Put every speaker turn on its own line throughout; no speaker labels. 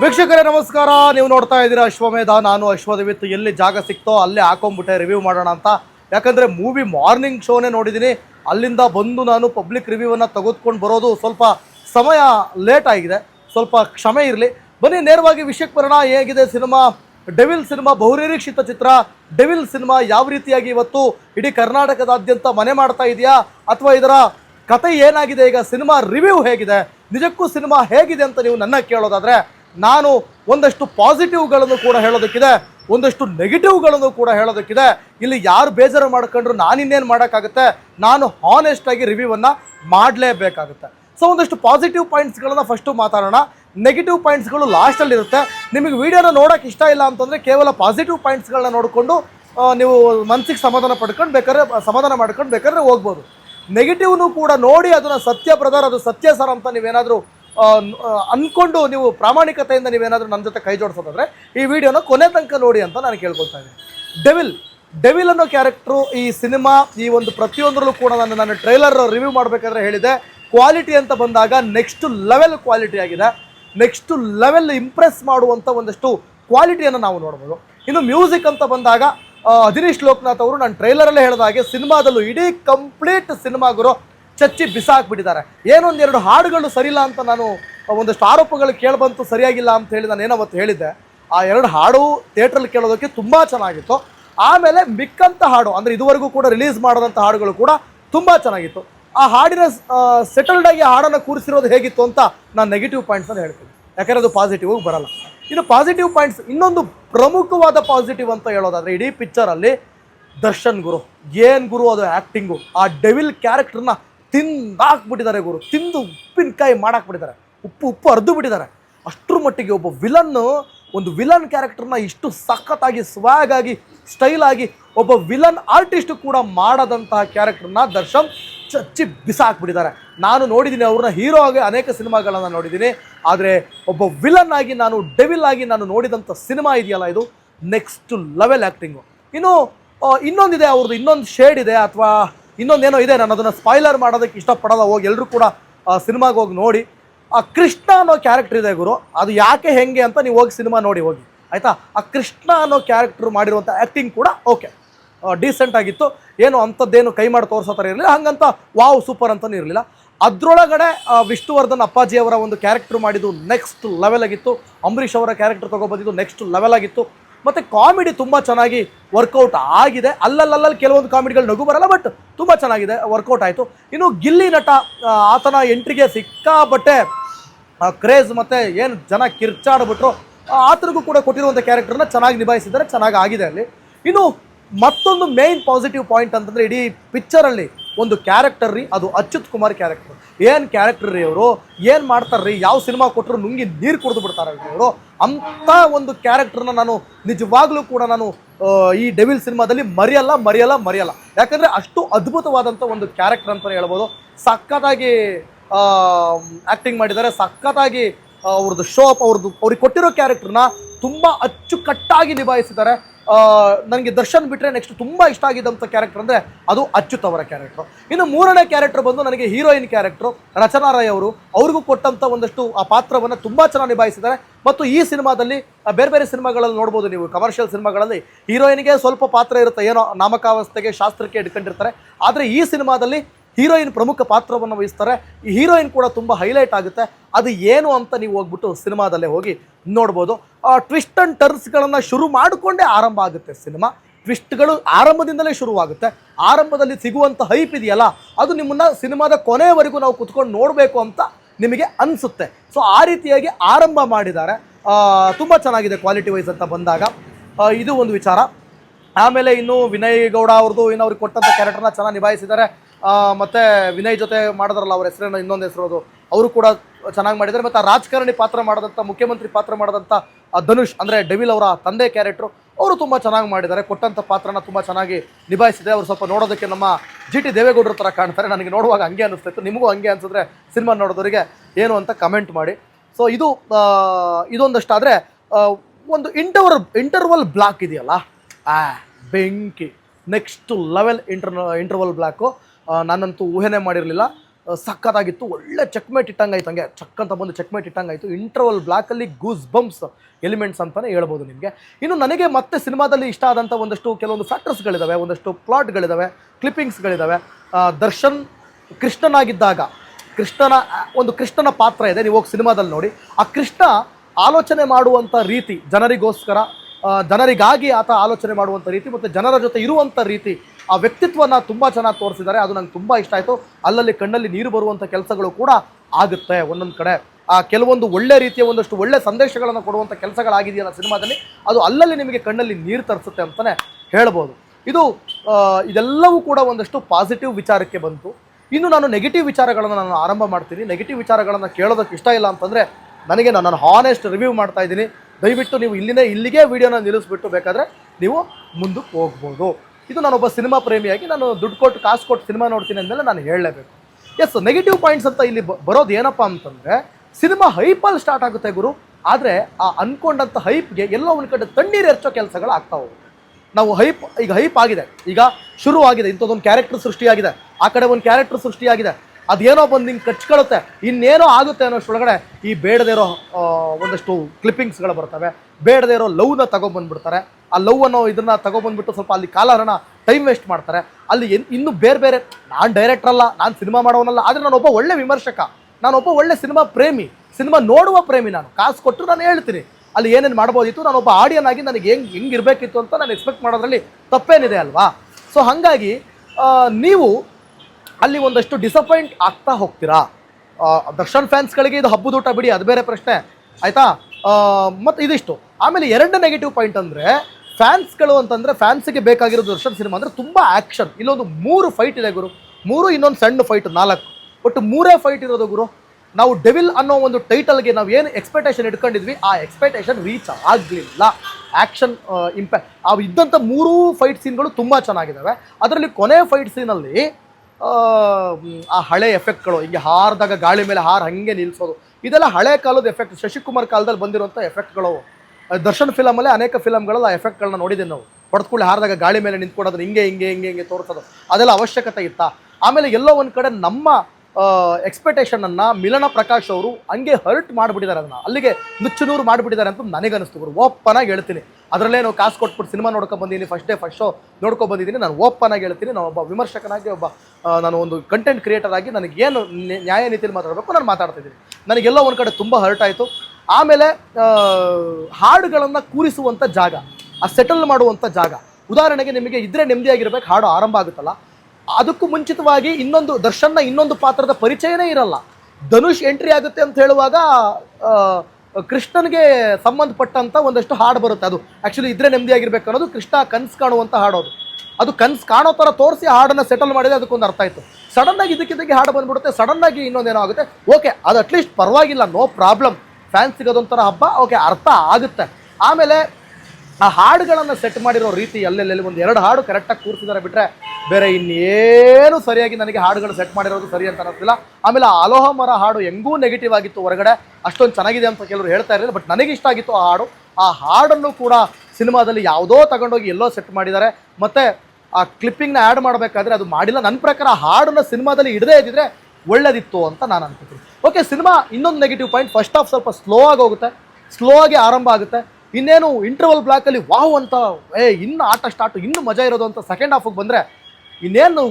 ವೀಕ್ಷಕರೇ, ನಮಸ್ಕಾರ. ನೀವು ನೋಡ್ತಾ ಇದ್ದೀರಾ ಅಶ್ವಮೇಧ. ನಾನು ಅಶ್ವದವಿತ್. ಎಲ್ಲಿ ಜಾಗ ಸಿಕ್ತೋ ಅಲ್ಲೇ ಹಾಕೊಂಡ್ಬಿಟ್ಟೆ ರಿವ್ಯೂ ಮಾಡೋಣ ಅಂತ. ಯಾಕಂದರೆ ಮೂವಿ ಮಾರ್ನಿಂಗ್ ಶೋನೇ ನೋಡಿದ್ದೀನಿ. ಅಲ್ಲಿಂದ ಬಂದು ನಾನು ಪಬ್ಲಿಕ್ ರಿವ್ಯೂವನ್ನು ತೆಗೆದುಕೊಂಡು ಬರೋದು ಸ್ವಲ್ಪ ಸಮಯ ಲೇಟ್ ಆಗಿದೆ. ಸ್ವಲ್ಪ ಕ್ಷಮೆ ಇರಲಿ. ಬನ್ನಿ, ನೇರವಾಗಿ ವಿಷಯಕ್ಕೆ ಬರೋಣ. ಹೇಗಿದೆ ಸಿನಿಮಾ? ಡೆವಿಲ್ ಸಿನಿಮಾ, ಬಹುನಿರೀಕ್ಷಿತ ಚಿತ್ರ. ಡೆವಿಲ್ ಸಿನಿಮಾ ಯಾವ ರೀತಿಯಾಗಿ ಇವತ್ತು ಇಡೀ ಕರ್ನಾಟಕದಾದ್ಯಂತ ಮನೆ ಮಾಡ್ತಾ ಇದೆಯಾ? ಅಥವಾ ಇದರ ಕತೆ ಏನಾಗಿದೆ? ಈಗ ಸಿನಿಮಾ ರಿವ್ಯೂ ಹೇಗಿದೆ? ನಿಜಕ್ಕೂ ಸಿನಿಮಾ ಹೇಗಿದೆ ಅಂತ ನೀವು ನನ್ನ ಕೇಳೋದಾದ್ರೆ ನಾನು ಒಂದಷ್ಟು ಪಾಸಿಟಿವ್ಗಳನ್ನು ಕೂಡ ಹೇಳೋದಕ್ಕಿದೆ, ಒಂದಷ್ಟು ನೆಗೆಟಿವ್ಗಳನ್ನು ಕೂಡ ಹೇಳೋದಕ್ಕಿದೆ. ಇಲ್ಲಿ ಯಾರು ಬೇಜಾರು ಮಾಡ್ಕೊಂಡ್ರು ನಾನು ಇನ್ನೇನು ಮಾಡೋಕ್ಕಾಗುತ್ತೆ? ನಾನು ಹಾನೆಸ್ಟಾಗಿ ರಿವ್ಯೂವನ್ನು ಮಾಡಲೇಬೇಕಾಗುತ್ತೆ. ಸೊ ಒಂದಷ್ಟು ಪಾಸಿಟಿವ್ ಪಾಯಿಂಟ್ಸ್ಗಳನ್ನು ಫಸ್ಟು ಮಾತಾಡೋಣ. ನೆಗೆಟಿವ್ ಪಾಯಿಂಟ್ಸ್ಗಳು ಲಾಸ್ಟಲ್ಲಿ ಇರುತ್ತೆ. ನಿಮಗೆ ವಿಡಿಯೋನ ನೋಡೋಕೆ ಇಷ್ಟ ಇಲ್ಲ ಅಂತಂದರೆ ಕೇವಲ ಪಾಸಿಟಿವ್ ಪಾಯಿಂಟ್ಸ್ಗಳನ್ನ ನೋಡಿಕೊಂಡು ನೀವು ಮನಸ್ಸಿಗೆ ಸಮಾಧಾನ ಪಡ್ಕೊಂಡು ಬೇಕಾದ್ರೆ, ಸಮಾಧಾನ ಮಾಡ್ಕೊಂಡು ಬೇಕಾದ್ರೆ ಹೋಗ್ಬೋದು. ನೆಗೆಟಿವ್ನು ಕೂಡ ನೋಡಿ ಅದನ್ನು ಸತ್ಯ ಬ್ರದರ್ ಅದು ಸತ್ಯ ಸರ್ ಅಂತ ನೀವೇನಾದರೂ ಅಂದ್ಕೊಂಡು ನೀವು ಪ್ರಾಮಾಣಿಕತೆಯಿಂದ ನೀವೇನಾದರೂ ನನ್ನ ಜೊತೆ ಕೈ ಜೋಡಿಸೋದಾದ್ರೆ ಈ ವಿಡಿಯೋನ ಕೊನೆ ತನಕ ನೋಡಿ ಅಂತ ನಾನು ಕೇಳ್ಕೊಳ್ತಾ ಇದ್ದೀನಿ. ಡೆವಿಲ್ ಡೆವಿಲ್ ಅನ್ನೋ ಕ್ಯಾರೆಕ್ಟ್ರು ಈ ಸಿನಿಮಾ, ಈ ಒಂದು ಪ್ರತಿಯೊಂದರಲ್ಲೂ ಕೂಡ ನಾನು ನಾನು ಟ್ರೈಲರ್ ರಿವ್ಯೂ ಮಾಡಬೇಕಾದ್ರೆ ಹೇಳಿದೆ. ಕ್ವಾಲಿಟಿ ಅಂತ ಬಂದಾಗ ನೆಕ್ಸ್ಟ್ ಲೆವೆಲ್ ಕ್ವಾಲಿಟಿ ಆಗಿದೆ. ನೆಕ್ಸ್ಟ್ ಲೆವೆಲ್ ಇಂಪ್ರೆಸ್ ಮಾಡುವಂಥ ಒಂದಷ್ಟು ಕ್ವಾಲಿಟಿಯನ್ನು ನಾವು ನೋಡ್ಬೋದು. ಇನ್ನು ಮ್ಯೂಸಿಕ್ ಅಂತ ಬಂದಾಗ ಅದಿನೀಶ್ ಲೋಕನಾಥ್ ಅವರು ನಾನು ಟ್ರೈಲರಲ್ಲೇ ಹೇಳಿದ ಹಾಗೆ ಸಿನಿಮಾದಲ್ಲೂ ಇಡೀ ಕಂಪ್ಲೀಟ್ ಸಿನಿಮಾಗರು ಚಚ್ಚಿ ಬಿಸಾಕ್ಬಿಟ್ಟಿದ್ದಾರೆ. ಏನೊಂದೆರಡು ಹಾಡುಗಳು ಸರಿಯಿಲ್ಲ ಅಂತ ನಾನು ಒಂದಷ್ಟು ಆರೋಪಗಳು ಕೇಳಬಂತು ಸರಿಯಾಗಿಲ್ಲ ಅಂತ ಹೇಳಿ ನಾನು ಏನವತ್ತು ಹೇಳಿದ್ದೆ. ಆ ಎರಡು ಹಾಡು ಥಿಯೇಟ್ರಲ್ಲಿ ಕೇಳೋದಕ್ಕೆ ತುಂಬ ಚೆನ್ನಾಗಿತ್ತು. ಆಮೇಲೆ ಮಿಕ್ಕಂಥ ಹಾಡು, ಅಂದರೆ ಇದುವರೆಗೂ ಕೂಡ ರಿಲೀಸ್ ಮಾಡಿದಂಥ ಹಾಡುಗಳು ಕೂಡ ತುಂಬ ಚೆನ್ನಾಗಿತ್ತು. ಆ ಹಾಡಿನ ಸೆಟಲ್ಡ್ ಆಗಿ ಹಾಡನ್ನು ಕೂರಿಸಿರೋದು ಹೇಗಿತ್ತು ಅಂತ ನಾನು ನೆಗೆಟಿವ್ ಪಾಯಿಂಟ್ಸನ್ನು ಹೇಳ್ತೀನಿ. ಯಾಕಂದರೆ ಅದು ಪಾಸಿಟಿವ್ ಬರಲ್ಲ. ಇನ್ನು ಪಾಸಿಟಿವ್ ಪಾಯಿಂಟ್ಸ್ ಇನ್ನೊಂದು ಪ್ರಮುಖವಾದ ಪಾಸಿಟಿವ್ ಅಂತ ಹೇಳೋದಾದರೆ ಇಡೀ ಪಿಕ್ಚರಲ್ಲಿ ದರ್ಶನ್ ಗುರು. ಏನು ಗುರು ಅದು ಆ್ಯಕ್ಟಿಂಗು ಆ ಡೆವಿಲ್ ಕ್ಯಾರೆಕ್ಟರ್ನ ತಿಂದಾಕ್ಬಿಟ್ಟಿದ್ದಾರೆ ಗುರು. ತಿಂದು ಉಪ್ಪಿನಕಾಯಿ ಮಾಡಾಕ್ಬಿಟ್ಟಿದ್ದಾರೆ. ಉಪ್ಪು ಉಪ್ಪು ಅರ್ದು ಬಿಟ್ಟಿದ್ದಾರೆ. ಅಷ್ಟರ ಮಟ್ಟಿಗೆ ಒಬ್ಬ ವಿಲನ್ನು ಒಂದು ವಿಲನ್ ಕ್ಯಾರೆಕ್ಟರ್ನ ಇಷ್ಟು ಸಖತ್ತಾಗಿ ಸ್ವಾಗ್ ಆಗಿ ಸ್ಟೈಲ್ ಆಗಿ ಒಬ್ಬ ವಿಲನ್ ಆರ್ಟಿಸ್ಟ್ ಕೂಡ ಮಾಡದಂತಹ ಕ್ಯಾರೆಕ್ಟರ್ನ ದರ್ಶನ್ ಚಚ್ಚಿ ಬಿಸಾಕ್ಬಿಟ್ಟಿದ್ದಾರೆ. ನಾನು ನೋಡಿದ್ದೀನಿ ಅವ್ರನ್ನ ಹೀರೋ ಆಗಿ ಅನೇಕ ಸಿನಿಮಾಗಳನ್ನು ನೋಡಿದ್ದೀನಿ. ಆದರೆ ಒಬ್ಬ ವಿಲನ್ ಆಗಿ ನಾನು ಡೆವಿಲ್ ಆಗಿ ನಾನು ನೋಡಿದಂಥ ಸಿನಿಮಾ ಇದೆಯಲ್ಲ ಇದು? ನೆಕ್ಸ್ಟ್ ಲೆವೆಲ್ ಆ್ಯಕ್ಟಿಂಗು ಇನ್ನು ಇನ್ನೊಂದಿದೆ ಅವ್ರದ್ದು ಇನ್ನೊಂದು ಶೇಡ್ ಇದೆ, ಅಥವಾ ಇನ್ನೊಂದೇನೋ ಇದೆ, ನಾನು ಅದನ್ನು ಸ್ಪಾಯ್ಲರ್ ಮಾಡೋದಕ್ಕೆ ಇಷ್ಟಪಡಲ್ಲ. ಹೋಗಿ ಎಲ್ಲರೂ ಕೂಡ ಸಿನಿಮಾಗೆ ಹೋಗಿ ನೋಡಿ. ಆ ಕೃಷ್ಣ ಅನ್ನೋ ಕ್ಯಾರೆಕ್ಟರ್ ಇದೆ ಗುರು. ಅದು ಯಾಕೆ ಹೆಂಗೆ ಅಂತ ನೀವು ಹೋಗಿ ಸಿನಿಮಾ ನೋಡಿ ಹೋಗಿ. ಆಯಿತಾ? ಆ ಕೃಷ್ಣ ಅನ್ನೋ ಕ್ಯಾರೆಕ್ಟರ್ ಮಾಡಿರುವಂಥ ಆ್ಯಕ್ಟಿಂಗ್ ಕೂಡ ಓಕೆ ಡೀಸೆಂಟ್ ಆಗಿತ್ತು. ಏನು ಅಂಥದ್ದೇನು ಕೈ ಮಾಡಿ ತೋರಿಸೋ ಥರ ಇರಲಿಲ್ಲ. ಹಂಗಂತ ವಾವ್ ಸೂಪರ್ ಅಂತಲೂ ಇರಲಿಲ್ಲ. ಅದರೊಳಗಡೆ ವಿಷ್ಣುವರ್ಧನ್ ಅಪ್ಪಾಜಿ ಅವರ ಒಂದು ಕ್ಯಾರೆಕ್ಟರ್ ಮಾಡಿದ್ದು ನೆಕ್ಸ್ಟ್ ಲೆವೆಲ್ ಆಗಿತ್ತು. ಅಂಬರೀಷ್ ಅವರ ಕ್ಯಾರೆಕ್ಟರ್ ತೊಗೊಬಂದಿದ್ದು ನೆಕ್ಸ್ಟ್ ಲೆವೆಲ್ ಆಗಿತ್ತು. ಮತ್ತು ಕಾಮಿಡಿ ತುಂಬ ಚೆನ್ನಾಗಿ ವರ್ಕೌಟ್ ಆಗಿದೆ. ಅಲ್ಲಲ್ಲಲ್ಲಿ ಕೆಲವೊಂದು ಕಾಮಿಡಿಗಳು ನಗು ಬರಲ್ಲ ಬಟ್ ತುಂಬ ಚೆನ್ನಾಗಿದೆ ವರ್ಕೌಟ್ ಆಯಿತು. ಇನ್ನು ಗಿಲ್ಲಿ ನಟ ಆತನ ಎಂಟ್ರಿಗೆ ಸಿಕ್ಕಾಬಟ್ಟೆ ಕ್ರೇಜ್ ಮತ್ತು ಏನು ಜನ ಕಿರ್ಚಾಡ್ಬಿಟ್ರು ಆತನಿಗೂ ಕೂಡ ಕೊಟ್ಟಿರುವಂಥ ಕ್ಯಾರೆಕ್ಟರ್ನ ಚೆನ್ನಾಗಿ ನಿಭಾಯಿಸಿದ್ದಾರೆ, ಚೆನ್ನಾಗಿ ಆಗಿದೆ ಅಲ್ಲಿ. ಇನ್ನು ಮತ್ತೊಂದು ಮೇನ್ ಪಾಸಿಟಿವ್ ಪಾಯಿಂಟ್ ಅಂತಂದರೆ ಇಡೀ ಪಿಕ್ಚರಲ್ಲಿ ಒಂದು ಕ್ಯಾರೆಕ್ಟರ್ ರೀ, ಅದು ಅಚ್ಯುತ್ ಕುಮಾರ್ ಕ್ಯಾರೆಕ್ಟರ್ ಏನು ಕ್ಯಾರೆಕ್ಟರ್ ರೀ ಅವರು ಏನು ಮಾಡ್ತಾರೆ ರೀ? ಯಾವ ಸಿನಿಮಾ ಕೊಟ್ಟರು ನುಂಗಿ ನೀರು ಕುಡಿದು ಬಿಡ್ತಾರೆ ಅವರು ಅಂಥ ಒಂದು ಕ್ಯಾರೆಕ್ಟರ್ನ ನಾನು ನಿಜವಾಗ್ಲೂ ಕೂಡ ನಾನು ಈ ಡೆವಿಲ್ ಸಿನಿಮಾದಲ್ಲಿ ಮರೆಯಲ್ಲ ಮರೆಯಲ್ಲ ಮರೆಯಲ್ಲ. ಯಾಕಂದರೆ ಅಷ್ಟು ಅದ್ಭುತವಾದಂಥ ಒಂದು ಕ್ಯಾರೆಕ್ಟರ್ ಅಂತಲೇ ಹೇಳ್ಬೋದು. ಸಖತ್ತಾಗಿ ಆ್ಯಕ್ಟಿಂಗ್ ಮಾಡಿದ್ದಾರೆ. ಸಖತ್ತಾಗಿ ಅವ್ರದ್ದು ಶೋಪ್ ಅವ್ರದ್ದು ಅವ್ರಿಗೆ ಕೊಟ್ಟಿರೋ ಕ್ಯಾರೆಕ್ಟರ್ನ ತುಂಬ ಅಚ್ಚುಕಟ್ಟಾಗಿ ನಿಭಾಯಿಸಿದ್ದಾರೆ. ನನಗೆ ದರ್ಶನ್ ಬಿಟ್ಟರೆ ನೆಕ್ಸ್ಟ್ ತುಂಬ ಇಷ್ಟ ಆಗಿದ್ದಂಥ ಕ್ಯಾರೆಕ್ಟರ್ ಅಂದರೆ ಅದು ಅಚ್ಯುತ್ ಅವರ ಕ್ಯಾರೆಕ್ಟ್ರು ಇನ್ನು ಮೂರನೇ ಕ್ಯಾರೆಕ್ಟರ್ ಬಂದು ನನಗೆ ಹೀರೋಯಿನ್ ಕ್ಯಾರೆಕ್ಟ್ರು ರಚನಾ ರಾಯ್ ಅವರು. ಅವ್ರಿಗೂ ಕೊಟ್ಟಂಥ ಒಂದಷ್ಟು ಆ ಪಾತ್ರವನ್ನು ತುಂಬ ಚೆನ್ನಾಗಿ ನಿಭಾಯಿಸಿದ್ದಾರೆ. ಮತ್ತು ಈ ಸಿನಿಮಾದಲ್ಲಿ ಬೇರೆ ಬೇರೆ ಸಿನಿಮಾಗಳಲ್ಲಿ ನೋಡ್ಬೋದು ನೀವು. ಕಮರ್ಷಿಯಲ್ ಸಿನಿಮಾಗಳಲ್ಲಿ ಹೀರೋಯಿನ್ಗೆ ಸ್ವಲ್ಪ ಪಾತ್ರ ಇರುತ್ತೆ. ಏನೋ ನಾಮಕಾವಸ್ಥೆಗೆ, ಶಾಸ್ತ್ರಕ್ಕೆ ಇಟ್ಕೊಂಡಿರ್ತಾರೆ ಆದರೆ ಈ ಸಿನಿಮಾದಲ್ಲಿ ಹೀರೋಯಿನ್ ಪ್ರಮುಖ ಪಾತ್ರವನ್ನು ವಹಿಸ್ತಾರೆ. ಈ ಹೀರೋಯಿನ್ ಕೂಡ ತುಂಬ ಹೈಲೈಟ್ ಆಗುತ್ತೆ. ಅದು ಏನು ಅಂತ ನೀವು ಹೋಗ್ಬಿಟ್ಟು ಸಿನಿಮಾದಲ್ಲೇ ಹೋಗಿ ನೋಡ್ಬೋದು. ಆ ಟ್ವಿಸ್ಟ್ ಆ್ಯಂಡ್ ಟರ್ನ್ಸ್ಗಳನ್ನು ಶುರು ಮಾಡಿಕೊಂಡೇ ಆರಂಭ ಆಗುತ್ತೆ ಸಿನಿಮಾ. ಟ್ವಿಸ್ಟ್ಗಳು ಆರಂಭದಿಂದಲೇ ಶುರುವಾಗುತ್ತೆ. ಆರಂಭದಲ್ಲಿ ಸಿಗುವಂಥ ಹೈಪ್ ಇದೆಯಲ್ಲ, ಅದು ನಿಮ್ಮನ್ನು ಸಿನಿಮಾದ ಕೊನೆಯವರೆಗೂ ನಾವು ಕುತ್ಕೊಂಡು ನೋಡಬೇಕು ಅಂತ ನಿಮಗೆ ಅನಿಸುತ್ತೆ. ಸೊ ಆ ರೀತಿಯಾಗಿ ಆರಂಭ ಮಾಡಿದ್ದಾರೆ. ತುಂಬ ಚೆನ್ನಾಗಿದೆ ಕ್ವಾಲಿಟಿ ವೈಸ್ ಅಂತ ಬಂದಾಗ. ಇದು ಒಂದು ವಿಚಾರ. ಆಮೇಲೆ ಇನ್ನು ವಿನಯ್ ಗೌಡ ಅವ್ರದ್ದು ಇನ್ನು ಅವ್ರಿಗೆ ಕೊಟ್ಟಂಥ ಕ್ಯಾರೆಕ್ಟರ್ನ ಚೆನ್ನಾಗಿ ನಿಭಾಯಿಸಿದ್ದಾರೆ. ಮತ್ತೆ ವಿನಯ್ ಜೊತೆ ಮಾಡಿದ್ರಲ್ಲ ಅವ್ರ ಹೆಸರೇನು ಇನ್ನೊಂದು ಹೆಸರು ಅದು. ಅವರು ಕೂಡ ಚೆನ್ನಾಗಿ ಮಾಡಿದ್ದಾರೆ. ಮತ್ತು ಆ ರಾಜಕಾರಣಿ ಪಾತ್ರ ಮಾಡಿದಂಥ ಮುಖ್ಯಮಂತ್ರಿ ಪಾತ್ರ ಮಾಡಿದಂಥ ಧನುಷ್, ಅಂದರೆ ಡೆವಿಲ್ ಅವರ ತಂದೆ ಕ್ಯಾರೆಕ್ಟ್ರು, ಅವರು ತುಂಬ ಚೆನ್ನಾಗಿ ಮಾಡಿದ್ದಾರೆ. ಕೊಟ್ಟಂಥ ಪಾತ್ರನ ತುಂಬ ಚೆನ್ನಾಗಿ ನಿಭಾಯಿಸಿದೆ. ಅವರು ಸ್ವಲ್ಪ ನೋಡೋದಕ್ಕೆ ನಮ್ಮ ಜಿ ಟಿ ದೇವೇಗೌಡರ ಥರ ಕಾಣ್ತಾರೆ. ನನಗೆ ನೋಡುವಾಗ ಹಂಗೆ ಅನಿಸ್ತಿತ್ತು. ನಿಮಗೂ ಹಂಗೆ ಅನಿಸಿದ್ರೆ ಸಿನಿಮಾ ನೋಡೋದವರಿಗೆ ಏನು ಅಂತ ಕಮೆಂಟ್ ಮಾಡಿ. ಸೊ ಇದು ಇದೊಂದಷ್ಟು. ಆದರೆ ಒಂದು ಇಂಟರ್ವಲ್ ಇಂಟರ್ವಲ್ ಬ್ಲಾಕ್ ಇದೆಯಲ್ಲ? ಆ, ಬೆಂಕಿ. Next level inter interval block ನಾನಂತೂ ಊಹೆನೇ ಮಾಡಿರಲಿಲ್ಲ. ಸಕ್ಕತ್ತಾಗಿತ್ತು ಒಳ್ಳೆ ಚೆಕ್ಮೇಟ್ ಇಟ್ಟಂಗಾಯ್ತು ಹಂಗೆ. ಚಕ್ ಅಂತ ಬಂದು ಚೆಕ್ಮೇಟ್ ಇಟ್ಟಂಗಾಯ್ತು. ಇಂಟರ್ವಲ್ ಬ್ಲಾಕಲ್ಲಿ ಗೂಸ್ ಬಂಪ್ಸ್ ಎಲಿಮೆಂಟ್ಸ್ ಅಂತಲೇ ಹೇಳ್ಬೋದು ನಿಮಗೆ. ಇನ್ನು ನನಗೆ ಮತ್ತೆ ಸಿನಿಮಾದಲ್ಲಿ ಇಷ್ಟ ಆದಂಥ ಒಂದಷ್ಟು ಕೆಲವೊಂದು ಫ್ಯಾಕ್ಟರ್ಸ್ಗಳಿದ್ದಾವೆ ಒಂದಷ್ಟು ಪ್ಲಾಟ್ಗಳಿದ್ದಾವೆ ಕ್ಲಿಪ್ಪಿಂಗ್ಸ್ಗಳಿದ್ದಾವೆ ದರ್ಶನ್ ಕೃಷ್ಣನಾಗಿದ್ದಾಗ, ಕೃಷ್ಣನ ಒಂದು ಕೃಷ್ಣನ ಪಾತ್ರ ಇದೆ. ನೀವು ಹೋಗಿ ಸಿನಿಮಾದಲ್ಲಿ ನೋಡಿ. ಆ ಕೃಷ್ಣ ಆಲೋಚನೆ ಮಾಡುವಂಥ ರೀತಿ, ಜನರಿಗೋಸ್ಕರ ಜನರಿಗಾಗಿ ಆತ ಆಲೋಚನೆ ಮಾಡುವಂಥ ರೀತಿ ಮತ್ತು ಜನರ ಜೊತೆ ಇರುವಂಥ ರೀತಿ ಆ ವ್ಯಕ್ತಿತ್ವನ ತುಂಬ ಚೆನ್ನಾಗಿ ತೋರಿಸಿದ್ದಾರೆ. ಅದು ನಂಗೆ ತುಂಬ ಇಷ್ಟ ಆಯಿತು. ಅಲ್ಲಲ್ಲಿ ಕಣ್ಣಲ್ಲಿ ನೀರು ಬರುವಂಥ ಕೆಲಸಗಳು ಕೂಡ ಆಗುತ್ತೆ ಒಂದೊಂದು ಕಡೆ. ಆ, ಕೆಲವೊಂದು ಒಳ್ಳೆ ರೀತಿಯ ಒಂದಷ್ಟು ಒಳ್ಳೆ ಸಂದೇಶಗಳನ್ನು ಕೊಡುವಂಥ ಕೆಲಸಗಳಾಗಿದೆಯಲ್ಲ ಸಿನಿಮಾದಲ್ಲಿ. ಅದು ಅಲ್ಲಲ್ಲಿ ನಿಮಗೆ ಕಣ್ಣಲ್ಲಿ ನೀರು ತರಿಸುತ್ತೆ ಅಂತಲೇ ಹೇಳ್ಬೋದು. ಇದು ಇದೆಲ್ಲವೂ ಕೂಡ ಒಂದಷ್ಟು ಪಾಸಿಟಿವ್ ವಿಚಾರಕ್ಕೆ ಬಂತು. ಇನ್ನು ನಾನು ನೆಗೆಟಿವ್ ವಿಚಾರಗಳನ್ನು ನಾನು ಆರಂಭ ಮಾಡ್ತೀನಿ. ನೆಗೆಟಿವ್ ವಿಚಾರಗಳನ್ನು ಕೇಳೋದಕ್ಕೆ ಇಷ್ಟ ಇಲ್ಲ ಅಂತಂದರೆ ನನಗೆ ನಾನು ಹಾನೆಸ್ಟ್ ರಿವ್ಯೂ ಮಾಡ್ತಾ ಇದ್ದೀನಿ. ದಯವಿಟ್ಟು ನೀವು ಇಲ್ಲಿನೇ ಇಲ್ಲಿಗೆ ವಿಡಿಯೋನ ನಿಲ್ಲಿಸ್ಬಿಟ್ಟು ಬೇಕಾದರೆ ನೀವು ಮುಂದಕ್ಕೆ ಹೋಗ್ಬೋದು. ಇದು ನಾನೊಬ್ಬ ಸಿನಿಮಾ ಪ್ರೇಮಿಯಾಗಿ ನಾನು ದುಡ್ಡು ಕೊಟ್ಟು, ಕಾಸು ಕೊಟ್ಟು ಸಿನಿಮಾ ನೋಡ್ತೀನಿ ಅಂದಮೇಲೆ ನಾನು ಹೇಳಲೇಬೇಕು. ಎಸ್ ನೆಗೆಟಿವ್ ಪಾಯಿಂಟ್ಸ್ ಅಂತ ಇಲ್ಲಿ ಬರೋದು ಏನಪ್ಪ ಅಂತಂದರೆ, ಸಿನಿಮಾ ಹೈಪಲ್ಲಿ ಸ್ಟಾರ್ಟ್ ಆಗುತ್ತೆ ಗುರು. ಆದರೆ ಆ ಅಂದ್ಕೊಂಡಂಥ ಹೈಪ್ಗೆ ಎಲ್ಲ ಒಂದು ಕಡೆ ತಣ್ಣೀರು ಎರಚೋ ಕೆಲಸಗಳು ಆಗ್ತಾ ಹೋಗುತ್ತೆ. ನಾವು ಹೈಪ್ ಈಗ ಹೈಪ್ ಆಗಿದೆ. ಈಗ ಶುರು ಆಗಿದೆ ಇಂಥದ್ದೊಂದು ಕ್ಯಾರೆಕ್ಟರ್ ಸೃಷ್ಟಿಯಾಗಿದೆ. ಆ ಕಡೆ ಒಂದು ಕ್ಯಾರೆಕ್ಟರ್ ಸೃಷ್ಟಿಯಾಗಿದೆ. ಅದೇನೋ ಬಂದು ಹಿಂಗೆ ಕಚ್ಕೊಳುತ್ತೆ. ಇನ್ನೇನೋ ಆಗುತ್ತೆ ಅನ್ನೋಷ್ಟೊಳಗಡೆ ಈ ಬೇಡದೇ ಇರೋ ಒಂದಷ್ಟು ಕ್ಲಿಪ್ಪಿಂಗ್ಸ್ಗಳು ಬರ್ತವೆ. ಬೇಡದೆ ಇರೋ ಲವ್ನ ತಗೊಂಬಂದ್ಬಿಡ್ತಾರೆ. ಆ ಲವ್ ಅನ್ನೋ ಇದನ್ನ ತಗೊಬಂದ್ಬಿಟ್ಟು ಸ್ವಲ್ಪ ಅಲ್ಲಿ ಕಾಲಹರಣ ಟೈಮ್ ವೇಸ್ಟ್ ಮಾಡ್ತಾರೆ. ಅಲ್ಲಿ ಇನ್ನು ಬೇರೆ ಬೇರೆ, ನಾನು ಡೈರೆಕ್ಟರ್ ಅಲ್ಲ, ನಾನು ಸಿನಿಮಾ ಮಾಡೋನಲ್ಲ ಆದರೆ ನಾನೊಬ್ಬ ಒಳ್ಳೆ ವಿಮರ್ಶಕ ನಾನೊಬ್ಬ ಒಳ್ಳೆ ಸಿನಿಮಾ ಪ್ರೇಮಿ ಸಿನಿಮಾ ನೋಡುವ ಪ್ರೇಮಿ ನಾನು, ಕಾಸು ಕೊಟ್ಟರು ನಾನು ಹೇಳ್ತೀನಿ. ಅಲ್ಲಿ ಏನೇನು ಮಾಡ್ಬೋದಿತ್ತು ನಾನೊಬ್ಬ ಆಡಿಯನ್ ಆಗಿ ನನಗೆ ಹೆಂಗೆ ಹೆಂಗಿರಬೇಕಿತ್ತು ಅಂತ ನಾನು ಎಕ್ಸ್ಪೆಕ್ಟ್ ಮಾಡೋದ್ರಲ್ಲಿ ತಪ್ಪೇನಿದೆ ಅಲ್ವಾ? ಸೊ ಹಾಗಾಗಿ ನೀವು ಅಲ್ಲಿ ಒಂದಷ್ಟು ಡಿಸಪಾಯಿಂಟ್ ಆಗ್ತಾ ಹೋಗ್ತೀರಾ? ಆ, ದರ್ಶನ್ ಫ್ಯಾನ್ಸ್ಗಳಿಗೆ ಇದು ಹಬ್ಬದ ಊಟ ಬಿಡಿ ಅದು ಬೇರೆ ಪ್ರಶ್ನೆ. ಆಯಿತಾ? ಮತ್ತು ಇದಿಷ್ಟು. ಆಮೇಲೆ ಎರಡನೇ ನೆಗೆಟಿವ್ ಪಾಯಿಂಟ್ ಅಂದರೆ ಫ್ಯಾನ್ಸ್ಗಳು ಅಂತಂದರೆ ಫ್ಯಾನ್ಸಿಗೆ ಬೇಕಾಗಿರೋದು ದರ್ಶನ್ ಸಿನಿಮಾ ಅಂದರೆ ತುಂಬ ಆ್ಯಕ್ಷನ್ ಇಲ್ಲೊಂದು ಮೂರು ಫೈಟ್ ಇದೆ ಗುರು. ಮೂರು ಇನ್ನೊಂದು ಸಣ್ಣ ಫೈಟ್ ನಾಲ್ಕು. ಒಟ್ಟು ಮೂರೇ ಫೈಟ್ ಇರೋದು ಗುರು. ನಾವು ಡೆವಿಲ್ ಅನ್ನೋ ಒಂದು ಟೈಟಲ್ಗೆ ನಾವು ಏನು ಎಕ್ಸ್ಪೆಕ್ಟೇಷನ್ ಇಟ್ಕೊಂಡಿದ್ವಿ ಆ ಎಕ್ಸ್ಪೆಕ್ಟೇಷನ್ ರೀಚ್ ಆಗಲಿಲ್ಲ. ಆ್ಯಕ್ಷನ್ ಇಂಪ್ಯಾಕ್ಟ್ ಅವು ಇದ್ದಂಥ ಮೂರೂ ಫೈಟ್ ಸೀನ್ಗಳು ತುಂಬ ಚೆನ್ನಾಗಿದ್ದಾವೆ ಅದರಲ್ಲಿ ಕೊನೆ ಫೈಟ್ ಸೀನಲ್ಲಿ ಆ ಹಳೆ ಎಫೆಕ್ಟ್ಗಳು ಹಿಂಗೆ ಹಾರಿದಾಗ ಗಾಳಿ ಮೇಲೆ ಹಾರ ಹಾಗೆ ನಿಲ್ಲಿಸೋದು ಇದೆಲ್ಲ ಹಳೆ ಕಾಲದ ಎಫೆಕ್ಟ್ ಶಶಿಕುಮಾರ್ ಕಾಲದಲ್ಲಿ ಬಂದಿರುವಂಥ ಎಫೆಕ್ಟ್ಗಳು ದರ್ಶನ್ ಫಿಲಮಲ್ಲೇ ಅನೇಕ ಫಿಲಮ್ಗಳಲ್ಲಿ ಆ ಎಫೆಕ್ಟ್ಗಳನ್ನ ನೋಡಿದ್ದೀವಿ ನಾವು ಹೊಡೆದ್ಕೊಳ್ಳಿ ಹಾರಿದಾಗ ಗಾಳಿ ಮೇಲೆ ನಿಂತ್ಕೊಡೋದು ಹಿಂಗೆ ಹಿಂಗೆ ಹಿಂಗೆ ಹಿಂಗೆ ತೋರಿಸೋದು. ಅದೆಲ್ಲ ಅವಶ್ಯಕತೆ ಇತ್ತಾ? ಆಮೇಲೆ ಎಲ್ಲೋ ಒಂದು ಕಡೆ ನಮ್ಮ ಎಕ್ಸ್ಪೆಕ್ಟೇಷನನ್ನು ಮಿಲನ ಪ್ರಕಾಶ್ ಅವರು ಹಂಗೆ ಹರ್ಟ್ ಮಾಡಿಬಿಟ್ಟಿದ್ದಾರೆ ಅದನ್ನು. ಅಲ್ಲಿಗೆ ನುಚ್ಚು ನೂರು ಮಾಡಿಬಿಟ್ಟಿದ್ದಾರೆ ಅಂತ ನನಗನ್ನಿಸ್ತು ಓಪನ್ ಆಗಿ ಹೇಳ್ತೀನಿ. ನಾವು ಕಾಸು ಕೊಟ್ಬಿಟ್ಟು ಸಿನಿಮಾ ನೋಡ್ಕೊಂಡು ಬಂದಿದ್ದೀನಿ ಫಸ್ಟ್ ಡೇ ಫಸ್ಟ್ ಶೋ ನೋಡ್ಕೊಂಡು ಬಂದಿದ್ದೀನಿ ನಾನು ಓಪನ್ ಆಗಿ ಹೇಳ್ತೀನಿ. ನಾನು ಒಬ್ಬ ವಿಮರ್ಶಕನಾಗಿ, ಒಬ್ಬ ನಾನು ಒಂದು ಕಂಟೆಂಟ್ ಕ್ರಿಯೇಟರ್ ಆಗಿ ನನಗೆ ಏನು ನ್ಯಾಯ ನೀತಿಯಲ್ಲಿ ಮಾತಾಡಬೇಕು ನಾನು ಮಾತಾಡ್ತಿದ್ದೀನಿ ನನಗೆಲ್ಲ ಒಂದು ಕಡೆ ತುಂಬ ಹರ್ಟ್ ಆಯಿತು. ಆಮೇಲೆ ಹಾಡುಗಳನ್ನು ಕೂರಿಸುವಂಥ ಜಾಗ, ಆ ಸೆಟಲ್ ಮಾಡುವಂಥ ಜಾಗ. ಉದಾಹರಣೆಗೆ ನಿಮಗೆ ಇದ್ರೆ ನೆಮ್ಮದಿಯಾಗಿರ್ಬೇಕು, ಹಾಡು ಆರಂಭ ಆಗುತ್ತಲ್ಲ. ಅದಕ್ಕೂ ಮುಂಚಿತವಾಗಿ ಇನ್ನೊಂದು ದರ್ಶನ್ನ ಇನ್ನೊಂದು ಪಾತ್ರದ ಪರಿಚಯನೇ ಇರಲ್ಲ. ಧನುಷ್ ಎಂಟ್ರಿ ಆಗುತ್ತೆ ಅಂತ ಹೇಳುವಾಗ ಕೃಷ್ಣನಿಗೆ ಸಂಬಂಧಪಟ್ಟಂತ ಒಂದಷ್ಟು ಹಾಡು ಬರುತ್ತೆ. ಅದು ಆ್ಯಕ್ಚುಲಿ ಇದ್ರೆ ನೆಮ್ಮದಿಯಾಗಿರ್ಬೇಕು ಅನ್ನೋದು ಕೃಷ್ಣ ಕನ್ಸು ಕಾಣುವಂಥ ಹಾಡೋದು. ಅದು ಕನ್ಸು ಕಾಣೋ ಥರ ತೋರಿಸಿ ಹಾಡನ್ನು ಸೆಟಲ್ ಮಾಡಿದ್ರೆ ಅದಕ್ಕೊಂದು ಅರ್ಥ ಆಯಿತು. ಸಡನ್ನಾಗಿ ಇದಕ್ಕಿದ್ದಕ್ಕೆ ಹಾಡು ಬಂದ್ಬಿಡುತ್ತೆ, ಸಡನ್ನಾಗಿ ಇನ್ನೊಂದೇನೋ ಆಗುತ್ತೆ. ಓಕೆ ಅದು ಅಟ್ಲೀಸ್ಟ್ ಪರವಾಗಿಲ್ಲ ನೋ ಪ್ರಾಬ್ಲಮ್ ಫ್ಯಾನ್ಸಿಗೆ ಅದೊಂಥರ ಹಬ್ಬ ಓಕೆ ಅರ್ಥ ಆಗುತ್ತೆ. ಆಮೇಲೆ ಆ ಹಾಡುಗಳನ್ನು ಸೆಟ್ ಮಾಡಿರೋ ರೀತಿ ಅಲ್ಲೆಲ್ಲೆಲ್ಲಿ ಒಂದು ಎರಡು ಹಾಡು ಕರೆಕ್ಟಾಗಿ ಕೂರಿಸಿದ್ದಾರೆ ಬಿಟ್ಟರೆ ಬೇರೆ ಇನ್ನೇನು ಸರಿಯಾಗಿ ನನಗೆ ಹಾಡುಗಳು ಸೆಟ್ ಮಾಡಿರೋದು ಸರಿ ಅಂತ ಅನ್ನಿಸ್ತಿಲ್ಲ. ಆಮೇಲೆ ಆ ಅಲೋಹ ಮರ ಹಾಡು ಹೆಂಗೂ ನೆಗೆಟಿವ್ ಆಗಿತ್ತು ಹೊರಗಡೆ. ಅಷ್ಟೊಂದು ಚೆನ್ನಾಗಿದೆ ಅಂತ ಕೆಲವರು ಹೇಳ್ತಾ ಇರಲಿಲ್ಲ ಬಟ್ ನನಗೆ ಇಷ್ಟ ಆಗಿತ್ತು ಆ ಹಾಡು. ಆ ಹಾಡನ್ನು ಕೂಡ ಸಿನಿಮಾದಲ್ಲಿ ಯಾವುದೋ ತಗೊಂಡೋಗಿ ಎಲ್ಲೋ ಸೆಟ್ ಮಾಡಿದ್ದಾರೆ. ಮತ್ತು ಆ ಕ್ಲಿಪ್ಪಿಂಗ್ನ ಆ್ಯಡ್ ಮಾಡಬೇಕಾದ್ರೆ ಅದು ಮಾಡಿಲ್ಲ. ನನ್ನ ಪ್ರಕಾರ ಆ ಹಾಡನ್ನು ಸಿನಿಮಾದಲ್ಲಿ ಇಡದೇ ಇದ್ದಿದ್ರೆ ಒಳ್ಳೇದಿತ್ತು ಅಂತ ನಾನು ಅನ್ಕೋತೀನಿ. ಓಕೆ ಸಿನಿಮಾ ಇನ್ನೊಂದು ನೆಗೆಟಿವ್ ಪಾಯಿಂಟ್ ಫಸ್ಟ್ ಆಫ್ ಸ್ವಲ್ಪ ಸ್ಲೋ ಆಗಿ ಹೋಗುತ್ತೆ. ಸ್ಲೋ ಆಗಿ ಆರಂಭ ಆಗುತ್ತೆ. ಇನ್ನೇನು ಇಂಟರ್ವಲ್ ಬ್ಲಾಕಲ್ಲಿ ವಾವ್ ಅಂತ, ಏ, ಇನ್ನು ಆಟ ಸ್ಟಾರ್ಟ್ ಇನ್ನು ಮಜಾ ಇರೋದು ಅಂತ ಸೆಕೆಂಡ್ ಹಾಫಿಗೆ ಬಂದರೆ, ಇನ್ನೇನು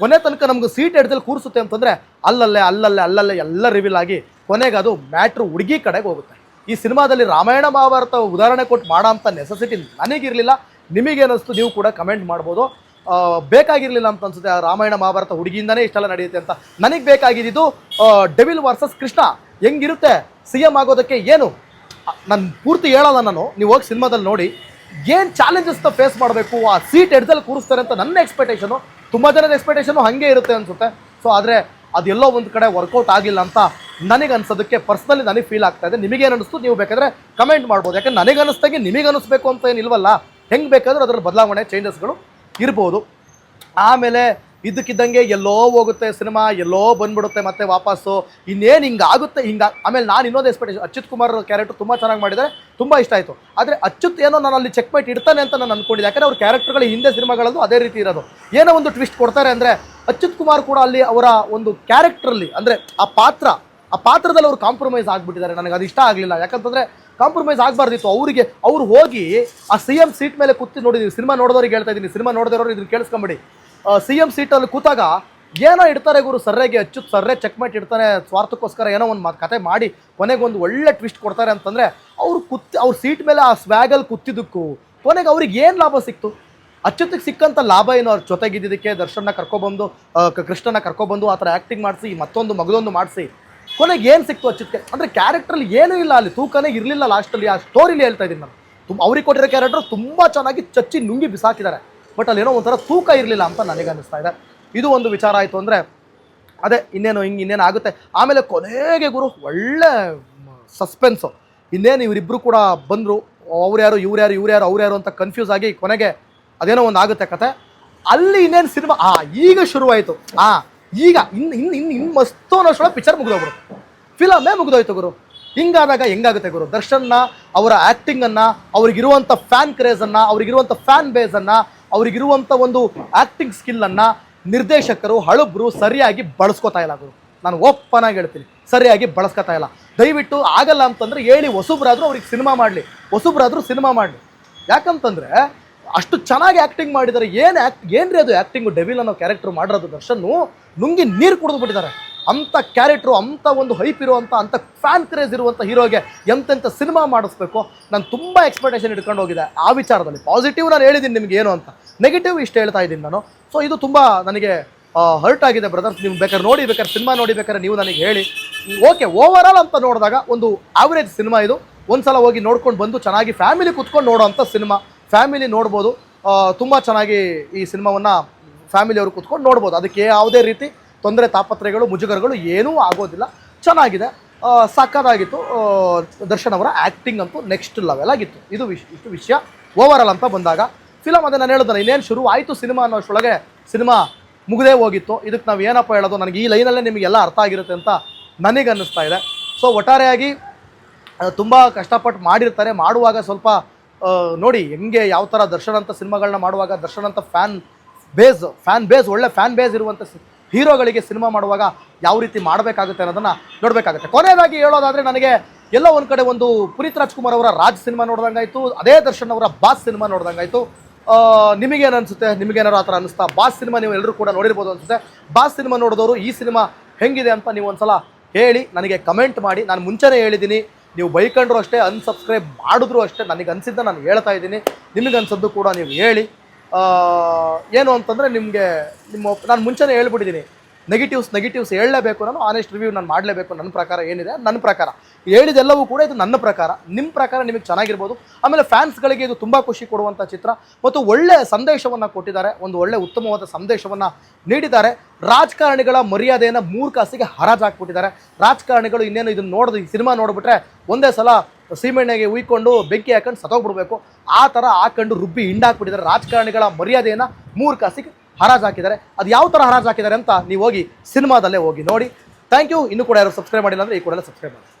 ಕೊನೆ ತನಕ ನಮ್ಗೆ ಸೀಟ್ ಹಿಡ್ದಲ್ಲಿ ಕೂರಿಸುತ್ತೆ ಅಂತಂದರೆ, ಅಲ್ಲಲ್ಲೇ ಅಲ್ಲಲ್ಲೇ ಅಲ್ಲಲ್ಲೇ ಎಲ್ಲ ರಿವೀಲ್ ಆಗಿ ಕೊನೆಗೆ ಅದು ಮ್ಯಾಟ್ರ್ ಹುಡುಗಿ ಕಡೆಗೆ ಹೋಗುತ್ತೆ. ಈ ಸಿನಿಮಾದಲ್ಲಿ ರಾಮಾಯಣ ಮಹಾಭಾರತ ಉದಾಹರಣೆ ಕೊಟ್ಟು ಮಾಡೋ ಅಂತ ನೆಸೆಸಿಟಿ ನನಗಿರಲಿಲ್ಲ. ನಿಮಗೇನಿಸ್ತು ನೀವು ಕೂಡ ಕಮೆಂಟ್ ಮಾಡ್ಬೋದು. ಬೇಕಾಗಿರಲಿಲ್ಲ ಅಂತ ಅನ್ಸುತ್ತೆ, ಆ ರಾಮಾಯಣ ಮಹಾಭಾರತ ಹುಡುಗಿಯಿಂದನೇ ಇಷ್ಟೆಲ್ಲ ನಡೆಯುತ್ತೆ ಅಂತ. ನನಗೆ ಬೇಕಾಗಿದ್ದು ಡೆವಿಲ್ ವರ್ಸಸ್ ಕೃಷ್ಣ. ಹೆಂಗಿರುತ್ತೆ? ಸಿ ಎಂ ಆಗೋದಕ್ಕೆ ಏನು? ನಾನು ಪೂರ್ತಿ ಹೇಳಲ್ಲ ನಾನು. ನೀವು ಹೋಗಿ ಸಿನಿಮಾದಲ್ಲಿ ನೋಡಿ. ಏನು ಚಾಲೆಂಜಸ್ನ ಫೇಸ್ ಮಾಡಬೇಕು? ಆ ಸೀಟ್ ಎಡ್ದಲ್ಲಿ ಕೂರಿಸ್ತಾರೆ ಅಂತ ನನ್ನ ಎಕ್ಸ್ಪೆಕ್ಟೇಷನು ತುಂಬ ಜನದ ಎಕ್ಸ್ಪೆಕ್ಟೇಷನು ಹಾಗೆ ಇರುತ್ತೆ ಅನಿಸುತ್ತೆ. ಸೊ ಆದರೆ ಅದೆಲ್ಲೋ ಒಂದು ಕಡೆ ವರ್ಕೌಟ್ ಆಗಿಲ್ಲ ಅಂತ ನನಗೆ ಅನ್ಸೋದಕ್ಕೆ ಪರ್ಸ್ನಲಿ ನನಗೆ ಫೀಲ್ ಆಗ್ತಾ ಇದೆ. ನಿಮಗೇನು ಅನಿಸ್ತು? ನೀವು ಬೇಕಾದರೆ ಕಮೆಂಟ್ ಮಾಡ್ಬೋದು. ಯಾಕಂದ್ರೆ ನನಗೆ ಅನಿಸ್ದಾಗೆ ನಿಮಗೆ ಅನಿಸ್ಬೇಕು ಅಂತ ಏನಿಲ್ವಲ್ಲ? ಹೆಂಗೆ ಬೇಕಾದರೂ ಅದರಲ್ಲಿ ಬದಲಾವಣೆ ಚೇಂಜಸ್ಗಳು ಇರ್ಬೋದು. ಆಮೇಲೆ ಇದ್ದಕ್ಕಿದ್ದಂಗೆ ಎಲ್ಲೋ ಹೋಗುತ್ತೆ ಸಿನಿಮಾ, ಎಲ್ಲೋ ಬಂದ್ಬಿಡುತ್ತೆ ಮತ್ತೆ ವಾಪಸ್ಸು. ಇನ್ನೇನು ಹಿಂಗಾಗುತ್ತೆ, ಹಿಂಗೆ, ಆಮೇಲೆ ನಾನು ಇನ್ನೊಂದು ಎಕ್ಸ್ಪೆಕ್ಟೇಷನ್ ಅಚ್ಯುತ್ ಕುಮಾರ್ ಕ್ಯಾರೆಕ್ಟರ್ ತುಂಬ ಚೆನ್ನಾಗಿ ಮಾಡಿದರೆ, ತುಂಬ ಇಷ್ಟ ಆಯಿತು. ಆದರೆ ಅಚ್ಯುತ್ ಏನೋ ನಾನು ಅಲ್ಲಿ ಚೆಕ್ ಮೈಟ್ ಇಡ್ತಾನೆ ಅಂತ ನಾನು ಅಂದ್ಕೊಂಡಿದ್ದೆ ಯಾಕಂದರೆ ಅವ್ರ ಕ್ಯಾರೆಕ್ಟರ್ಗಳು ಹಿಂದೆ ಸಿನಿಮಾಗಳಲ್ಲೂ ಅದೇ ರೀತಿ ಇರೋದು. ಏನೋ ಒಂದು ಟ್ವಿಸ್ಟ್ ಕೊಡ್ತಾರೆ ಅಂದರೆ ಅಚ್ಯುತ್ ಕುಮಾರ್ ಕೂಡ ಅಲ್ಲಿ ಅವರ ಒಂದು ಕ್ಯಾರೆಕ್ಟ್ರಲ್ಲಿ ಅಂದರೆ ಆ ಪಾತ್ರ, ಆ ಪಾತ್ರದಲ್ಲಿ ಅವರು ಕಾಂಪ್ರಮೈಸ್ ಆಗಿಬಿಟ್ಟಿದ್ದಾರೆ. ನನಗೆ ಅದು ಇಷ್ಟ ಆಗಲಿಲ್ಲ. ಯಾಕಂತಂದರೆ ಕಾಂಪ್ರಮೈಸ್ ಆಗಬಾರ್ದಿತ್ತು. ಅವರಿಗೆ, ಅವ್ರು ಹೋಗಿ ಆ ಸಿ ಎಂ ಸೀಟ್ ಮೇಲೆ ಕೂತಿ ನೋಡಿದ್ದೀವಿ ಸಿನಿಮಾ ನೋಡಿದವ್ರಿಗೆ ಹೇಳ್ತಾ ಇದ್ದೀನಿ ಸಿನಿಮಾ ನೋಡಿದವರು ಇದನ್ನು ಕೇಳಿಸ್ಕೊಂಬಿಡಿ. ಸಿ ಎಂ ಸೀಟಲ್ಲಿ ಕೂತಾಗ ಏನೋ ಇಡ್ತಾರೆ ಗುರು, ಸರ್ರೆಗೆ ಅಚ್ಚು ಸರ್ರೆ ಚೆಕ್ ಮಾಡಿ ಇಡ್ತಾನೆ, ಸ್ವಾರ್ಥಕ್ಕೋಸ್ಕರ ಏನೋ ಒಂದು ಮಾತು ಕತೆ ಮಾಡಿ ಕೊನೆಗೆ ಒಂದು ಒಳ್ಳೆ ಟ್ವಿಸ್ಟ್ ಕೊಡ್ತಾರೆ ಅಂತಂದರೆ ಅವ್ರು ಕುತ್ತಿ ಅವ್ರ ಸೀಟ್ ಮೇಲೆ ಆ ಸ್ವ್ಯಾಗಲ್ಲಿ ಕೂತಿದ್ದಕ್ಕೂ ಕೊನೆಗೆ ಅವ್ರಿಗೆ ಏನು ಲಾಭ ಸಿಕ್ತು? ಅಚ್ಚುತ್ತಿಗೆ ಸಿಕ್ಕಂಥ ಲಾಭ ಏನು? ಅವ್ರ ಜೊತೆಗಿದ್ದಕ್ಕೆ ದರ್ಶನ ಕರ್ಕೊಬಂದು ಕೃಷ್ಣನ ಕರ್ಕೊಬಂದು ಆ ಥರ ಆ್ಯಕ್ಟಿಂಗ್ ಮಾಡಿಸಿ, ಮತ್ತೊಂದು ಮಗದೊಂದು ಮಾಡಿಸಿ. ಕೊನೆಗೆ ಏನು ಸಿಕ್ತು ಅಚ್ಯುತ್ಗೆ ಅಂದರೆ ಕ್ಯಾರೆಕ್ಟ್ರಲ್ಲಿ ಏನೂ ಇಲ್ಲ ಅಲ್ಲಿ, ತೂಕನೇ ಇರಲಿಲ್ಲ ಲಾಸ್ಟಲ್ಲಿ ಆ ಸ್ಟೋರಿಲಿ ಹೇಳ್ತಾ ಇದ್ದೀನಿ ನಾನು. ತುಂಬ ಅವ್ರಿಗೆ ಕೊಟ್ಟಿರೋ ಕ್ಯಾರೆಕ್ಟರ್ ತುಂಬ ಚೆನ್ನಾಗಿ ಚಚ್ಚಿ ನುಂಗಿ ಬಿಸಾಕಿದ್ದಾರೆ. ಬಟ್ ಅಲ್ಲಿ ಏನೋ ಒಂಥರ ತೂಕ ಇರಲಿಲ್ಲ ಅಂತ ನನಗೆ ಅನ್ನಿಸ್ತಾ ಇದೆ. ಇದು ಒಂದು ವಿಚಾರ ಆಯಿತು ಅಂದರೆ, ಅದೇ ಇನ್ನೇನು ಹಿಂಗೆ ಇನ್ನೇನು ಆಗುತ್ತೆ? ಆಮೇಲೆ ಕೊನೆಗೆ ಗುರು, ಒಳ್ಳೆ ಸಸ್ಪೆನ್ಸು ಇನ್ನೇನು ಇವರಿಬ್ಬರು ಕೂಡ ಬಂದರು, ಅವ್ರು ಯಾರು, ಇವ್ರು ಯಾರು ಇವ್ರು ಯಾರು, ಅವ್ರು ಯಾರು ಅಂತ ಕನ್ಫ್ಯೂಸ್ ಆಗಿ ಕೊನೆಗೆ ಅದೇನೋ ಒಂದು ಆಗುತ್ತೆ ಕತೆ. ಅಲ್ಲಿ ಇನ್ನೇನು ಸಿನಿಮಾ, ಆ, ಈಗ ಶುರುವಾಯಿತು. ಆ, ಈಗ ಇನ್ನು ಇನ್ನು ಇನ್ನು ಇನ್ನು ಮಸ್ತು ಅನ್ನೋಷ್ಟೊಳಗೆ ಪಿಕ್ಚರ್ ಮುಗಿದೋಗ್ಬಿಡು ಫಿಲಮೇ ಮುಗಿದೋಯ್ತು ಗುರು. ಹಿಂಗಾದಾಗ ಹೆಂಗಾಗುತ್ತೆ ಗುರು? ದರ್ಶನ್ನ, ಅವರ ಆ್ಯಕ್ಟಿಂಗನ್ನು ಅವ್ರಿಗಿರುವಂಥ ಫ್ಯಾನ್ ಕ್ರೇಜನ್ನು ಅವ್ರಿಗಿರುವಂಥ ಫ್ಯಾನ್ ಬೇಸನ್ನು ಅವ್ರಿಗಿರುವಂಥ ಒಂದು ಆ್ಯಕ್ಟಿಂಗ್ ಸ್ಕಿಲ್ಲನ್ನು ನಿರ್ದೇಶಕರು, ಹಳಬ್ರು ಸರಿಯಾಗಿ ಬಳಸ್ಕೋತಾ ಇಲ್ಲ ಗುರು. ನಾನು ಓಪನ್ ಆಗಿ ಹೇಳ್ತೀನಿ, ಸರಿಯಾಗಿ ಬಳಸ್ಕೊತಾ ಇಲ್ಲ. ದಯವಿಟ್ಟು ಆಗಲ್ಲ ಅಂತಂದ್ರೆ ಹೇಳಿ, ಹೊಸಬ್ರಾದರೂ ಅವ್ರಿಗೆ ಸಿನಿಮಾ ಮಾಡಲಿ, ಹೊಸಬ್ರಾದರೂ ಸಿನಿಮಾ ಮಾಡಲಿ. ಯಾಕಂತಂದ್ರೆ ಅಷ್ಟು ಚೆನ್ನಾಗಿ ಆ್ಯಕ್ಟಿಂಗ್ ಮಾಡಿದ್ದಾರೆ ಏನು ಆ್ಯಕ್ಟ್ ರೀ ಅದು ಆ್ಯಕ್ಟಿಂಗು ಡೆವಿಲ್ ಅನ್ನೋ ಕ್ಯಾರೆಕ್ಟರ್ ಮಾಡಿರೋದು ದರ್ಶನ್ನು ನುಂಗಿ ನೀರು ಕುಡಿದು ಬಿಟ್ಟಿದ್ದಾರೆ. ಅಂಥ ಕ್ಯಾರೆಕ್ಟ್ರು ಅಂಥ ಒಂದು ಹೈಪ್ ಇರುವಂಥ ಅಂಥ ಫ್ಯಾನ್ ಕ್ರೇಜ್ ಇರುವಂಥ ಹೀರೋಗೆ ಎಂತೆಂಥ ಸಿನಿಮಾ ಮಾಡಿಸ್ಬೇಕು, ನಾನು ತುಂಬ ಎಕ್ಸ್ಪೆಕ್ಟೇಷನ್ ಇಟ್ಕೊಂಡು ಹೋಗಿದೆ. ಆ ವಿಚಾರದಲ್ಲಿ ಪಾಸಿಟಿವ್ ನಾನು ಹೇಳಿದ್ದೀನಿ ನಿಮ್ಗೆ ಏನು ಅಂತ. ನೆಗೆಟಿವ್ ಇಷ್ಟು ಹೇಳ್ತಾ ಇದ್ದೀನಿ ನಾನು. ಸೊ ಇದು ತುಂಬ ನನಗೆ ಹರ್ಟ್ ಆಗಿದೆ ಬ್ರದರ್ಸ್ ನೀವು ಬೇಕಾದ್ರೆ ನೋಡಿ, ಬೇಕಾದ್ರೆ ಸಿನಿಮಾ ನೋಡಿ, ಬೇಕಾದ್ರೆ ನೀವು ನನಗೆ ಹೇಳಿ. ಓಕೆ ಓವರ್ ಆಲ್ ಅಂತ ನೋಡಿದಾಗ ಒಂದು ಆವ್ರೇಜ್ ಸಿನಿಮಾ ಇದು. ಒಂದ್ಸಲ ಹೋಗಿ ನೋಡ್ಕೊಂಡು ಬಂದು ಚೆನ್ನಾಗಿ ಫ್ಯಾಮಿಲಿ ಕುತ್ಕೊಂಡು ನೋಡೋವಂಥ ಸಿನಿಮಾ ಫ್ಯಾಮಿಲಿ ನೋಡ್ಬೋದು. ತುಂಬ ಚೆನ್ನಾಗಿ ಈ ಸಿನಿಮಾವನ್ನು ಫ್ಯಾಮಿಲಿಯವರು ಕುತ್ಕೊಂಡು ನೋಡ್ಬೋದು. ಅದಕ್ಕೆ ಯಾವುದೇ ರೀತಿ ತೊಂದರೆ ತಾಪತ್ರಯಗಳು ಮುಜುಗರಗಳು ಏನೂ ಆಗೋದಿಲ್ಲ. ಚೆನ್ನಾಗಿದೆ. ಆ, ದರ್ಶನ್ ಅವರ ಆ್ಯಕ್ಟಿಂಗ್ ಅಂತೂ ನೆಕ್ಸ್ಟ್ ಲೆವೆಲ್ ಆಗಿತ್ತು. ಇದು ವಿಶ್ ಇಷ್ಟು ವಿಷಯ. ಓವರ್ ಆಲ್ ಅಂತ ಬಂದಾಗ ಫಿಲಮ್ ಅದೇ ನಾನು ಹೇಳಿದ್ರೆ ಇನ್ನೇನು ಶುರು ಆಯಿತು ಸಿನಿಮಾ ಅನ್ನೋಷ್ಟೊಳಗೆ ಸಿನಿಮಾ ಮುಗದೇ ಹೋಗಿತ್ತು. ಇದಕ್ಕೆ ನಾವು ಏನಪ್ಪ ಹೇಳೋದು ನನಗೆ ಈ ಲೈನಲ್ಲೇ ನಿಮಗೆಲ್ಲ ಅರ್ಥ ಆಗಿರುತ್ತೆ ಅಂತ ನನಗೆ ಅನ್ನಿಸ್ತಾ ಇದೆ. ಸೊ ಒಟ್ಟಾರೆಯಾಗಿ ತುಂಬ ಕಷ್ಟಪಟ್ಟು ಮಾಡಿರ್ತಾರೆ. ಮಾಡುವಾಗ ಸ್ವಲ್ಪ ನೋಡಿ ಹೆಂಗೆ ಯಾವ ಥರ ದರ್ಶನ ಅಂತ ಸಿನಿಮಾಗಳನ್ನ ಮಾಡುವಾಗ ದರ್ಶನ ಅಂತ ಫ್ಯಾನ್ ಬೇಸ್ ಫ್ಯಾನ್ ಬೇಸ್ ಒಳ್ಳೆ ಫ್ಯಾನ್ ಬೇಸ್ ಇರುವಂಥ ಹೀರೋಗಳಿಗೆ ಸಿನಿಮಾ ಮಾಡುವಾಗ ಯಾವ ರೀತಿ ಮಾಡಬೇಕಾಗುತ್ತೆ ಅನ್ನೋದನ್ನು ನೋಡಬೇಕಾಗುತ್ತೆ. ಕೊನೆಯದಾಗಿ ಹೇಳೋದಾದರೆ ನನಗೆ ಎಲ್ಲ ಒಂದು ಕಡೆ ಒಂದು ಪುನೀತ್ ರಾಜ್ಕುಮಾರ್ ಅವರ ರಾಜ್ ಸಿನಿಮಾ ನೋಡ್ದಂಗಾಯಿತು, ಅದೇ ದರ್ಶನ್ ಅವರ ಬಾಸ್ ಸಿನಿಮಾ ನೋಡ್ದಂಗಾಯಿತು. ನಿಮಗೇನು ಅನಿಸುತ್ತೆ? ನಿಮಗೇನಾರು ಆ ಥರ ಅನಿಸ್ತಾ? ಬಾಸ್ ಸಿನಿಮಾ ನೀವು ಎಲ್ಲರೂ ಕೂಡ ನೋಡಿರ್ಬೋದು ಅನಿಸುತ್ತೆ. ಬಾಸ್ ಸಿನಿಮಾ ನೋಡಿದವರು ಈ ಸಿನಿಮಾ ಹೆಂಗಿದೆ ಅಂತ ನೀವು ಒಂದ್ಸಲ ಹೇಳಿ, ನನಗೆ ಕಮೆಂಟ್ ಮಾಡಿ. ನಾನು ಮುಂಚೆನೇ ಹೇಳಿದ್ದೀನಿ. ನೀವು ಬೈಕೊಂಡ್ರು ಅಷ್ಟೇ, ಅನ್ಸಬ್ಸ್ಕ್ರೈಬ್ ಮಾಡಿದ್ರು ಅಷ್ಟೇ. ನನಗೆ ಅನಿಸಿದ್ದ ನಾನು ಹೇಳ್ತಾ ಇದ್ದೀನಿ. ನಿಮಗೆ ಅನ್ಸದ್ದು ಕೂಡ ನೀವು ಹೇಳಿ. ಏನು ಅಂತಂದರೆ ನಿಮಗೆ ನಿಮ್ಮ ನಾನು ಮುಂಚೆನೇ ಹೇಳ್ಬಿಟ್ಟಿದ್ದೀನಿ ನೆಗೆಟಿವ್ಸ್ ನೆಗೆಟಿವ್ಸ್ ಹೇಳಲೇಬೇಕು ನಾನು ಆನೆಸ್ಟ್ ರಿವ್ಯೂ ನಾನು ಮಾಡಲೇಬೇಕು, ನನ್ನ ಪ್ರಕಾರ ಏನಿದೆ ನನ್ನ ಪ್ರಕಾರ. ಹೇಳಿದೆಲ್ಲವೂ ಕೂಡ ಇದು ನನ್ನ ಪ್ರಕಾರ. ನಿಮ್ಮ ಪ್ರಕಾರ ನಿಮಗೆ ಚೆನ್ನಾಗಿರ್ಬೋದು. ಆಮೇಲೆ ಫ್ಯಾನ್ಸ್ಗಳಿಗೆ ಇದು ತುಂಬ ಖುಷಿ ಕೊಡುವಂಥ ಚಿತ್ರ. ಮತ್ತು ಒಳ್ಳೆಯ ಸಂದೇಶವನ್ನು ಕೊಟ್ಟಿದ್ದಾರೆ, ಒಂದು ಒಳ್ಳೆ ಉತ್ತಮವಾದ ಸಂದೇಶವನ್ನು ನೀಡಿದ್ದಾರೆ. ರಾಜಕಾರಣಿಗಳ ಮರ್ಯಾದೆಯನ್ನು ಮೂರು ಕಾಸಿಗೆ ಹರಾಜು ರಾಜಕಾರಣಿಗಳು ಇನ್ನೇನು ಇದನ್ನು ನೋಡಿದ್ರೆ ಈ ಸಿನಿಮಾ ನೋಡಿಬಿಟ್ರೆ ಒಂದೇ ಸಲ ಸೀಮೆಣ್ಣೆಗೆ ಉಯ್ಕೊಂಡು ಬೆಂಕಿ ಹಾಕೊಂಡು ಸತ್ತೋಗ್ಬಿಡ್ಬೇಕು. ಆ ಥರ ಹಾಕೊಂಡು ರುಬ್ಬಿ ಹಿಂಡಾಕ್ಬಿಟ್ಟಿದ್ದಾರೆ. ರಾಜಕಾರಣಿಗಳ ಮರ್ಯಾದೆಯನ್ನು ಮೂರು ಕಾಸಿಗೆ ಹರಾಜು ಹಾಕಿದ್ದಾರೆ. ಅದು ಯಾವ ಥರ ಹರಾಜು ಹಾಕಿದ್ದಾರೆ ಅಂತ ನೀವು ಹೋಗಿ ಸಿನಿಮಾದಲ್ಲೇ ಹೋಗಿ ನೋಡಿ. ಥ್ಯಾಂಕ್ ಯು ಇನ್ನೂ ಕೂಡ ಯಾರು ಸಬ್ಸ್ಕ್ರೈಬ್ ಮಾಡಿಲ್ಲ ಅಂದರೆ ಈ ಕೂಡಲೇ ಸಬ್ಸ್ಕ್ರೈಬ್ ಮಾಡಿ.